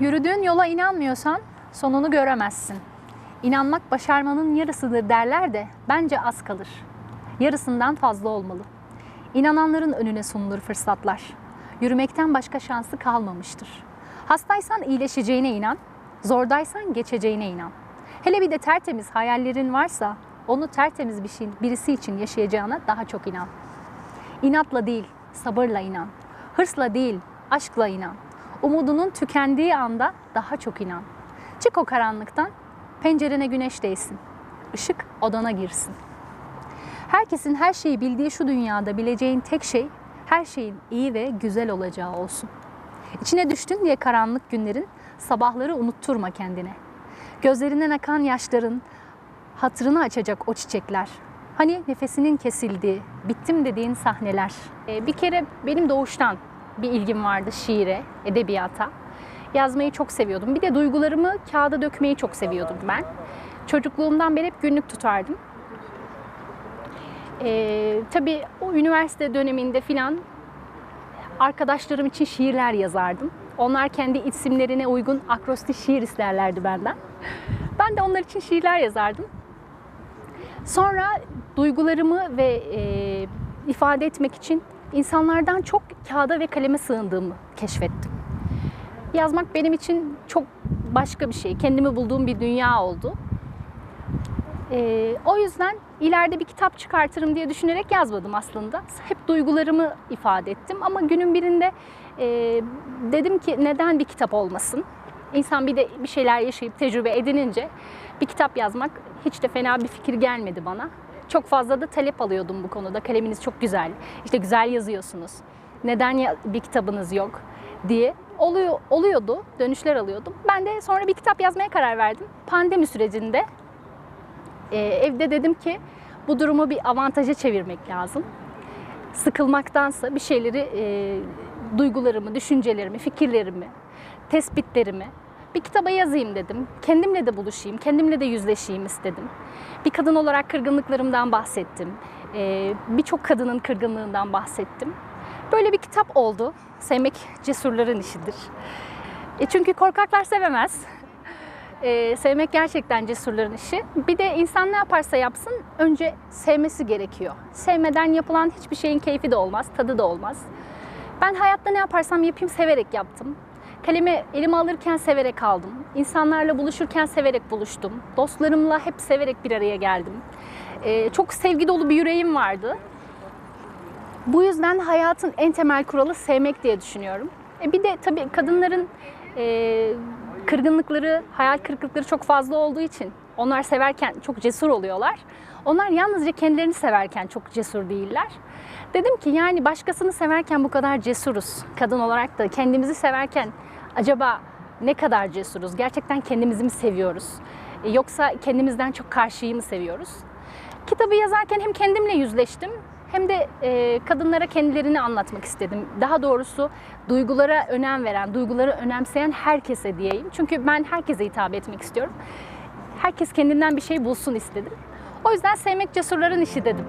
Yürüdüğün yola inanmıyorsan sonunu göremezsin. İnanmak başarmanın yarısıdır derler de bence az kalır. Yarısından fazla olmalı. İnananların önüne sunulur fırsatlar. Yürümekten başka şansı kalmamıştır. Hastaysan iyileşeceğine inan, zordaysan geçeceğine inan. Hele bir de tertemiz hayallerin varsa onu tertemiz bir şey, birisi için yaşayacağına daha çok inan. İnatla değil, sabırla inan. Hırsla değil, aşkla inan. Umudunun tükendiği anda daha çok inan. Çık o karanlıktan, pencerene güneş değsin. Işık odana girsin. Herkesin her şeyi bildiği şu dünyada bileceğin tek şey her şeyin iyi ve güzel olacağı olsun. İçine düştün diye karanlık günlerin sabahları unutturma kendine. Gözlerinden akan yaşların hatırını açacak o çiçekler. Hani nefesinin kesildiği, bittim dediğin sahneler. Ee, bir kere benim doğuştan bir ilgim vardı şiire, edebiyata. Yazmayı çok seviyordum. Bir de duygularımı kağıda dökmeyi çok seviyordum ben. Çocukluğumdan beri hep günlük tutardım. Ee, tabii o üniversite döneminde filan arkadaşlarım için şiirler yazardım. Onlar kendi isimlerine uygun akrostiş şiir isterlerdi benden. Ben de onlar için şiirler yazardım. Sonra duygularımı ve e, ifade etmek için insanlardan çok kağıda ve kaleme sığındığımı keşfettim. Yazmak benim için çok başka bir şey. Kendimi bulduğum bir dünya oldu. Ee, o yüzden ileride bir kitap çıkartırım diye düşünerek yazmadım aslında. Hep duygularımı ifade ettim ama günün birinde e, dedim ki neden bir kitap olmasın? İnsan bir de bir şeyler yaşayıp tecrübe edinince bir kitap yazmak hiç de fena bir fikir gelmedi bana. Çok fazla da talep alıyordum bu konuda. Kaleminiz çok güzel, işte güzel yazıyorsunuz. Neden bir kitabınız yok diye oluyor oluyordu, dönüşler alıyordum. Ben de sonra bir kitap yazmaya karar verdim. Pandemi sürecinde e, evde dedim ki bu durumu bir avantaja çevirmek lazım. Sıkılmaktansa bir şeyleri, e, duygularımı, düşüncelerimi, fikirlerimi, tespitlerimi bir kitaba yazayım dedim. Kendimle de buluşayım, kendimle de yüzleşeyim istedim. Bir kadın olarak kırgınlıklarımdan bahsettim. E, Birçok kadının kırgınlığından bahsettim. Böyle bir kitap oldu. Sevmek cesurların işidir. E çünkü korkaklar sevemez. Ee, sevmek gerçekten cesurların işi. Bir de insan ne yaparsa yapsın önce sevmesi gerekiyor. Sevmeden yapılan hiçbir şeyin keyfi de olmaz, tadı da olmaz. Ben hayatta ne yaparsam yapayım severek yaptım. Kalemi elime alırken severek aldım. İnsanlarla buluşurken severek buluştum. Dostlarımla hep severek bir araya geldim. Ee, çok sevgi dolu bir yüreğim vardı. Bu yüzden hayatın en temel kuralı sevmek diye düşünüyorum. E bir de tabii kadınların e, kırgınlıkları, hayal kırıklıkları çok fazla olduğu için onlar severken çok cesur oluyorlar. Onlar yalnızca kendilerini severken çok cesur değiller. Dedim ki yani başkasını severken bu kadar cesuruz. Kadın olarak da kendimizi severken acaba ne kadar cesuruz? Gerçekten kendimizi mi seviyoruz? E, Yoksa kendimizden çok karşıyı mı seviyoruz? Kitabı yazarken hem kendimle yüzleştim hem de e, kadınlara kendilerini anlatmak istedim. Daha doğrusu duygulara önem veren, duyguları önemseyen herkese diyeyim. Çünkü ben herkese hitap etmek istiyorum. Herkes kendinden bir şey bulsun istedim. O yüzden sevmek cesurların işi dedim.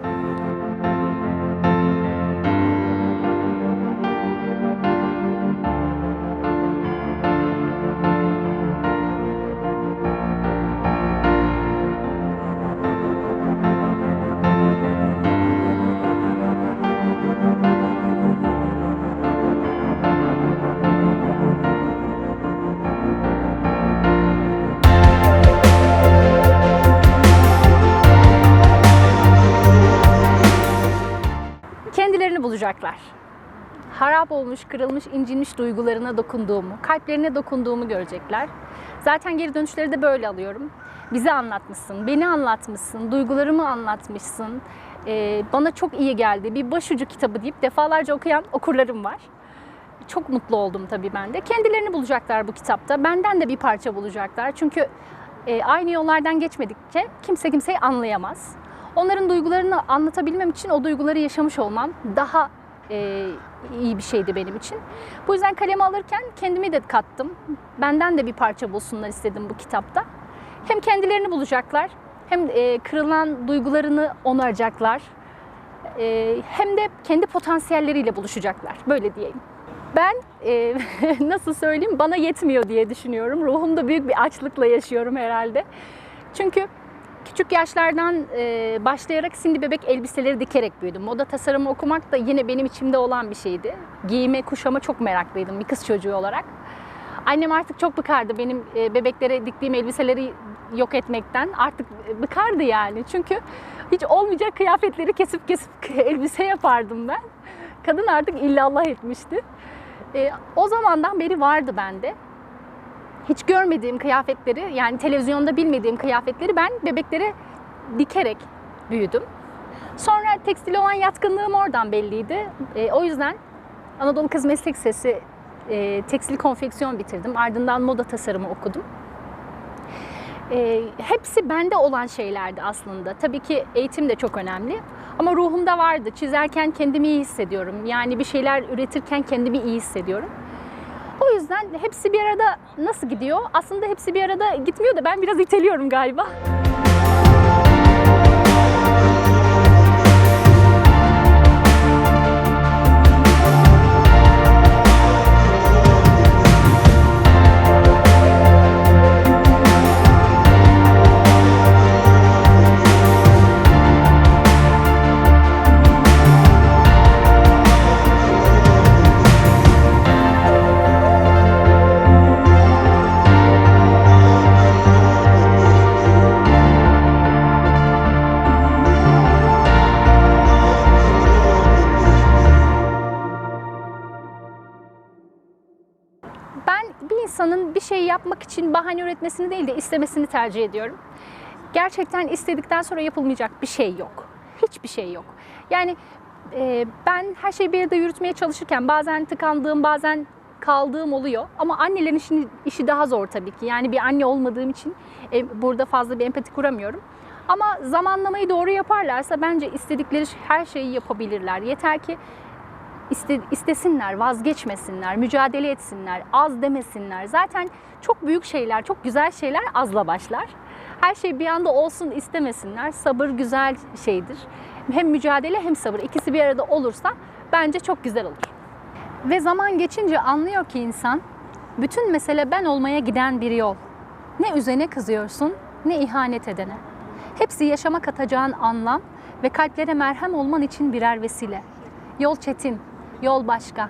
Bulacaklar. Harap olmuş, kırılmış, incinmiş duygularına dokunduğumu, kalplerine dokunduğumu görecekler. Zaten geri dönüşleri de böyle alıyorum. Bizi anlatmışsın, beni anlatmışsın, duygularımı anlatmışsın. Ee, bana çok iyi geldi. Bir başucu kitabı deyip defalarca okuyan okurlarım var. Çok mutlu oldum tabii ben de. Kendilerini bulacaklar bu kitapta. Benden de bir parça bulacaklar. Çünkü e, aynı yollardan geçmedikçe kimse kimseyi anlayamaz. Onların duygularını anlatabilmem için o duyguları yaşamış olmam daha e, iyi bir şeydi benim için. Bu yüzden kalemi alırken kendimi de kattım. Benden de bir parça bulsunlar istedim bu kitapta. Hem kendilerini bulacaklar, hem e, kırılan duygularını onaracaklar. E, hem de kendi potansiyelleriyle buluşacaklar. Böyle diyeyim. Ben e, nasıl söyleyeyim bana yetmiyor diye düşünüyorum. Ruhumda büyük bir açlıkla yaşıyorum herhalde. Çünkü küçük yaşlardan e, başlayarak Cindy bebek elbiseleri dikerek büyüdüm. Moda tasarımı okumak da yine benim içimde olan bir şeydi. Giyime, kuşama çok meraklıydım bir kız çocuğu olarak. Annem artık çok bıkardı benim e, bebeklere diktiğim elbiseleri yok etmekten. Artık bıkardı yani. Çünkü hiç olmayacak kıyafetleri kesip kesip elbise yapardım ben. Kadın artık illallah etmişti. E, o zamandan beri vardı bende. Hiç görmediğim kıyafetleri yani televizyonda bilmediğim kıyafetleri ben bebeklere dikerek büyüdüm. Sonra tekstil olan yatkınlığım oradan belliydi. E, o yüzden Anadolu Kız Meslek Sesi e, tekstil konfeksiyon bitirdim. Ardından moda tasarımı okudum. E, hepsi bende olan şeylerdi aslında. Tabii ki eğitim de çok önemli. Ama ruhumda vardı. Çizerken kendimi iyi hissediyorum. Yani bir şeyler üretirken kendimi iyi hissediyorum. Yüzden hepsi bir arada nasıl gidiyor? Aslında hepsi bir arada gitmiyor da ben biraz iteliyorum galiba. Yapmak için bahane üretmesini değil de istemesini tercih ediyorum. Gerçekten istedikten sonra yapılmayacak bir şey yok. Hiçbir şey yok. Yani e, ben her şeyi bir arada yürütmeye çalışırken bazen tıkandığım, bazen kaldığım oluyor. Ama annelerin işi, işi daha zor tabii ki. Yani bir anne olmadığım için e, burada fazla bir empati kuramıyorum. Ama zamanlamayı doğru yaparlarsa bence istedikleri her şeyi yapabilirler. Yeter ki iste, istesinler, vazgeçmesinler, mücadele etsinler, az demesinler. Zaten çok büyük şeyler, çok güzel şeyler azla başlar. Her şey bir anda olsun istemesinler. Sabır güzel şeydir. Hem mücadele hem sabır ikisi bir arada olursa bence çok güzel olur. Ve zaman geçince anlıyor ki insan bütün mesele ben olmaya giden bir yol. Ne üzene kızıyorsun ne ihanet edene. Hepsi yaşama katacağın anlam ve kalplere merhem olman için birer vesile. Yol çetin, yol başka.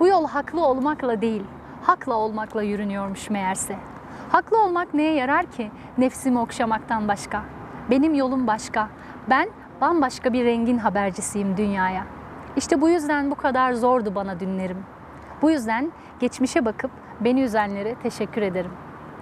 Bu yol haklı olmakla değil, hakla olmakla yürünüyormuş meğerse. Haklı olmak neye yarar ki nefsimi okşamaktan başka? Benim yolum başka. Ben bambaşka bir rengin habercisiyim dünyaya. İşte bu yüzden bu kadar zordu bana dünlerim. Bu yüzden geçmişe bakıp beni üzenlere teşekkür ederim.